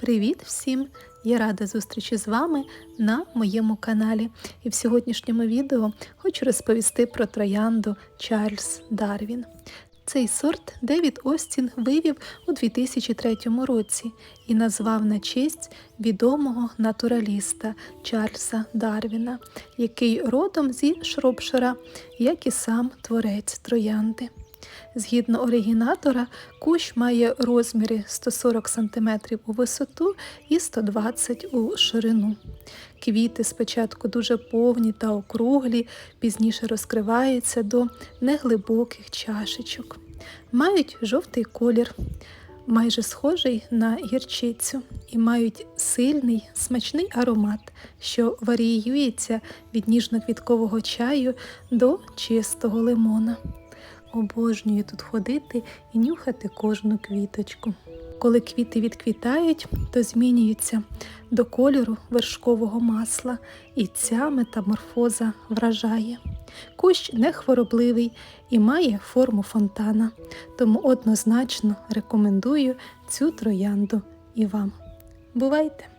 Привіт всім! Я рада зустрічі з вами на моєму каналі. І в сьогоднішньому відео хочу розповісти про троянду Чарльз Дарвін. Цей сорт Девід Остін вивів у 2003 році і назвав на честь відомого натураліста Чарльза Дарвіна, який родом зі Шропшира, як і сам творець троянди. Згідно оригінатора, кущ має розміри 140 см у висоту і 120 у ширину. Квіти спочатку дуже повні та округлі, пізніше розкриваються до неглибоких чашечок. Мають жовтий колір, майже схожий на гірчицю, і мають сильний смачний аромат, що варіюється від ніжно-квіткового чаю до чистого лимона. Обожнюю тут ходити і нюхати кожну квіточку. Коли квіти відквітають, то змінюються до кольору вершкового масла, і ця метаморфоза вражає. Кущ не хворобливий і має форму фонтана, тому однозначно рекомендую цю троянду і вам. Бувайте!